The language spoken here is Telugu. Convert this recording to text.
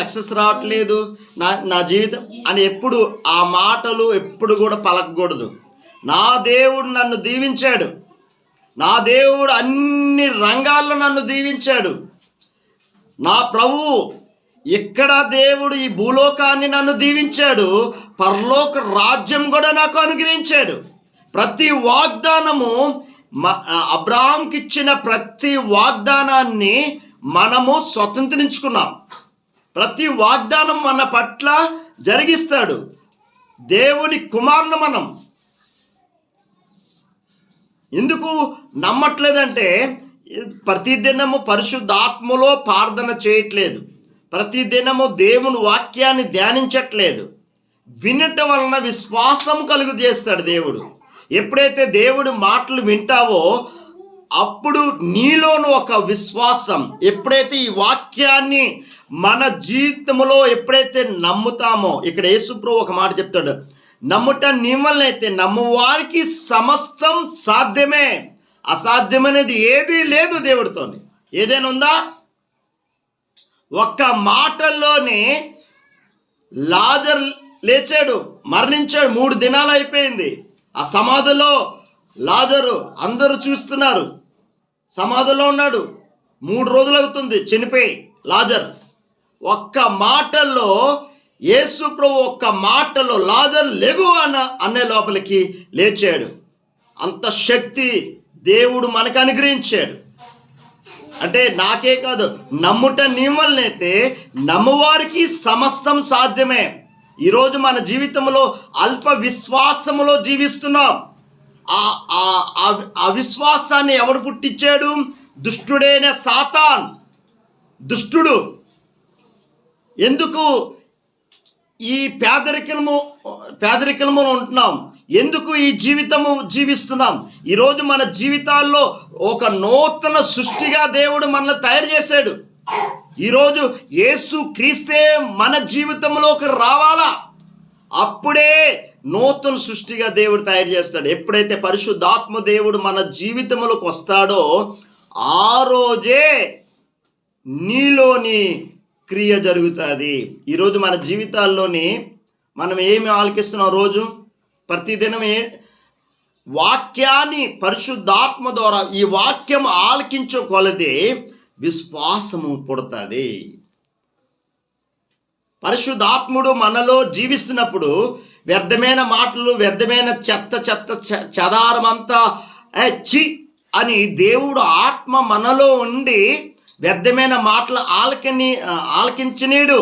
సక్సెస్ రావట్లేదు. నా నా జీవితం అని ఎప్పుడు ఆ మాటలు ఎప్పుడు కూడా పలకకూడదు. నా దేవుడు నన్ను దీవించాడు. నా దేవుడు అన్ని రంగాల్లో నన్ను దీవించాడు. నా ప్రభు ఇక్కడ దేవుడు ఈ భూలోకాన్ని నన్ను దీవించాడు పరలోక రాజ్యం కూడా నాకు అనుగ్రహించాడు. ప్రతి వాగ్దానము మ- అబ్రాహాంకి ఇచ్చిన ప్రతి వాగ్దానాన్ని మనము స్వతంత్రించుకున్నాం. ప్రతి వాగ్దానం మన పట్ల జరిగిస్తాడు. దేవుని కుమారులు మనం. ఎందుకు నమ్మట్లేదంటే ప్రతిదినము పరిశుద్ధాత్మలో ప్రార్థన చేయట్లేదు. ప్రతిదినము దేవుని వాక్యాన్ని ధ్యానించట్లేదు. వినటం వలన విశ్వాసం కలుగు చేస్తాడు దేవుడు. ఎప్పుడైతే దేవుడు మాటలు వింటావో అప్పుడు నీలోను ఒక విశ్వాసం ఎప్పుడైతే ఈ వాక్యాన్ని మన జీవితంలో ఎప్పుడైతే నమ్ముతామో ఇక్కడ యేసుప్రభు ఒక మాట చెప్తాడు నమ్ముట నీ అయితే నమ్మువారికి సమస్తం సాధ్యమే. అసాధ్యమనేది ఏదీ లేదు దేవుడితోని. ఏదైనా ఉందా? ఒక్క మాటల్లోనే లాజర్ లేచాడు మరణించాడు మూడు దినాలు అయిపోయింది. ఆ సమాధిలో లాజరు అందరూ చూస్తున్నారు. సమాధిలో ఉన్నాడు. మూడు రోజులు అవుతుంది. చనిపోయి. లాజర్. ఒక్క మాటల్లో యేసు ప్రభు ఒక్క మాటలో లాజర్ లెగు అన్న అన్నే లోపలికి లేచాడు. అంత శక్తి దేవుడు మనకు అనుగ్రహించాడు. అంటే నాకే కాదు నమ్ముట నీ వల్లనైతే సమస్తం సాధ్యమే. ఈరోజు మన జీవితంలో అల్ప విశ్వాసములో జీవిస్తున్నాం. ఆ ఆ- ఎవడు పుట్టించాడు? దుష్టుడైన సాతాన్. దుష్టుడు. ఎందుకు ఈ పేదరికము పేదరికము ఉంటున్నాం? ఎందుకు ఈ జీవితము జీవిస్తున్నాం? ఈరోజు మన జీవితాల్లో ఒక నూతన సృష్టిగా దేవుడు మనల్ని తయారు చేశాడు. ఈరోజు యేసు క్రీస్తే మన జీవితంలోకి రావాలా? అప్పుడే నూతన సృష్టిగా దేవుడు తయారు చేస్తాడు. ఎప్పుడైతే పరిశుద్ధాత్మ దేవుడు మన జీవితంలోకి వస్తాడో ఆ రోజే నీలోని క్రియ జరుగుతుంది. ఈరోజు మన జీవితాల్లోని మనం ఏమి ఆలకిస్తున్నాం రోజు? ప్రతిదినం ఏ వాక్యాన్ని పరిశుద్ధాత్మ ద్వారా ఈ వాక్యం ఆలకించుకొలదే విశ్వాసము పుడుతుంది. పరిశుద్ధాత్ముడు మనలో జీవిస్తున్నప్పుడు వ్యర్థమైన మాటలు వ్యర్థమైన చెత్త చెత్త చదారమంతా చి అని దేవుడు ఆత్మ మనలో ఉండి వ్యర్థమైన మాటలు ఆలకని ఆలకించినీడు.